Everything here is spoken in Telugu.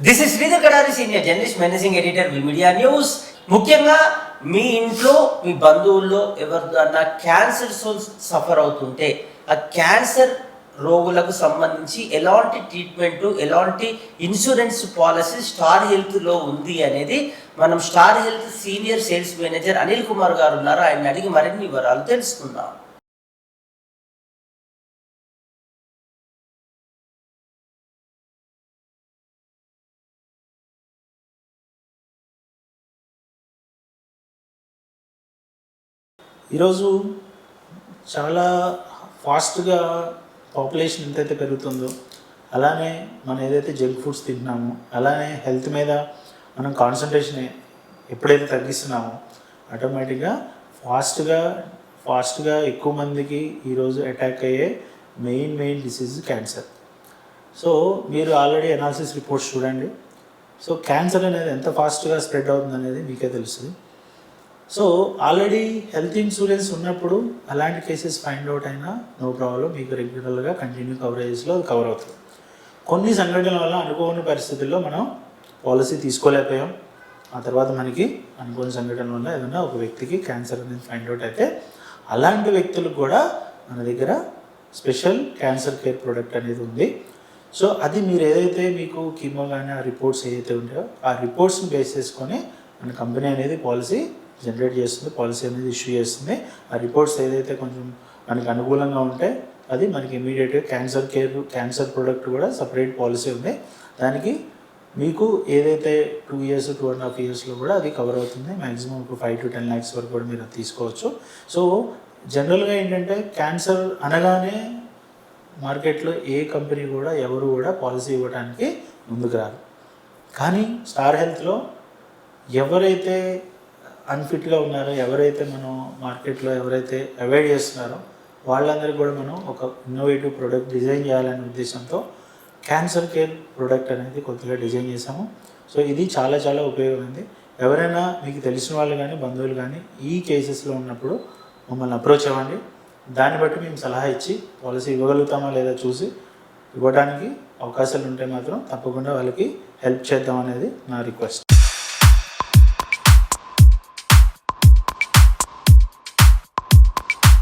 This is Sridhar Kadari senior journalist managing editor V media news ముఖ్యంగా మీ ఇంట్లో మీ బంధువుల్లో ఎవరిదన్నా క్యాన్సర్ సఫర్ అవుతుంటే ఆ క్యాన్సర్ రోగులకు సంబంధించి ఎలాంటి ట్రీట్మెంట్ ఎలాంటి ఇన్సూరెన్స్ పాలసీ స్టార్ హెల్త్లో ఉంది అనేది మనం star health senior sales manager Anil Kumar garu ఉన్నారు. ఆయన అడిగి మరిన్ని వివరాలు తెలుసుకుందాం. ఈరోజు చాలా ఫాస్ట్గా పాపులేషన్ ఎంతైతే పెరుగుతుందో అలానే మనం ఏదైతే జంక్ ఫుడ్స్ తింటున్నామో అలానే హెల్త్ మీద మనం కాన్సన్ట్రేషన్ ఎప్పుడైతే తగ్గిస్తున్నామో ఆటోమేటిక్గా ఫాస్ట్గా ఫాస్ట్గా ఎక్కువ మందికి ఈరోజు అటాక్ అయ్యే main main disease cancer. So మీరు ఆల్రెడీ అనాలిసిస్ రిపోర్ట్స్ చూడండి. సో క్యాన్సర్ అనేది ఎంత ఫాస్ట్గా స్ప్రెడ్ అవుతుంది అనేది మీకే తెలుస్తుంది. సో ఆల్రెడీ హెల్త్ ఇన్సూరెన్స్ ఉన్నప్పుడు అలాంటి కేసెస్ ఫైండ్ అవుట్ అయినా నో ప్రాబ్లం మీకు రెగ్యులర్గా కంటిన్యూ కవరేజెస్లో అది కవర్ అవుతుంది. కొన్ని సంఘటనల వల్ల అనుకోని పరిస్థితుల్లో మనం పాలసీ తీసుకోలేకపోయాం. ఆ తర్వాత మనకి అనుకోని సంఘటన వల్ల ఏదైనా ఒక వ్యక్తికి క్యాన్సర్ అనేది ఫైండ్ అవుట్ అయితే అలాంటి వ్యక్తులకు కూడా మన దగ్గర స్పెషల్ క్యాన్సర్ కేర్ ప్రోడక్ట్ అనేది ఉంది. సో అది మీరు ఏదైతే మీకు కీమో కానీ ఆ రిపోర్ట్స్ ఏదైతే ఉంటాయో ఆ రిపోర్ట్స్ని బేస్ చేసుకొని మన కంపెనీ అనేది పాలసీ జనరేట్ చేస్తుంది పాలసీ అనేది ఇష్యూ చేస్తుంది. ఆ రిపోర్ట్స్ ఏదైతే కొంచెం మనకి అనుకూలంగా ఉంటే అది మనకి ఇమీడియట్గా క్యాన్సర్ కేర్ క్యాన్సర్ ప్రోడక్ట్ కూడా సపరేట్ పాలసీ ఉంది. దానికి మీకు ఏదైతే two years two and half ఇయర్స్లో కూడా అది కవర్ అవుతుంది. మ్యాక్సిమం ఒక ఫైవ్ టు టెన్ ల్యాక్స్ వరకు కూడా మీరు అది తీసుకోవచ్చు. సో జనరల్గా ఏంటంటే క్యాన్సర్ అనగానే మార్కెట్లో ఏ కంపెనీ కూడా ఎవరు కూడా పాలసీ ఇవ్వడానికి ముందుకు రారు. కానీ స్టార్ హెల్త్లో ఎవరైతే అన్ఫిట్గా ఉన్నారో ఎవరైతే మనం మార్కెట్లో ఎవరైతే అవాయిడ్ చేస్తున్నారో వాళ్ళందరికీ కూడా మనం ఒక ఇన్నోవేటివ్ ప్రోడక్ట్ డిజైన్ చేయాలనే ఉద్దేశంతో క్యాన్సర్ కేర్ ప్రోడక్ట్ అనేది కొత్తగా డిజైన్ చేసాము సో ఇది చాలా చాలా ఉపయోగమైంది. ఎవరైనా మీకు తెలిసిన వాళ్ళు కానీ బంధువులు కానీ ఈ కేసెస్లో ఉన్నప్పుడు మమ్మల్ని అప్రోచ్ అవ్వండి. దాన్ని బట్టి మేము సలహా ఇచ్చి పాలసీ ఇవ్వగలుగుతామా లేదా చూసి ఇవ్వడానికి అవకాశాలు ఉంటే మాత్రం తప్పకుండా వాళ్ళకి హెల్ప్ చేద్దాం అనేది నా రిక్వెస్ట్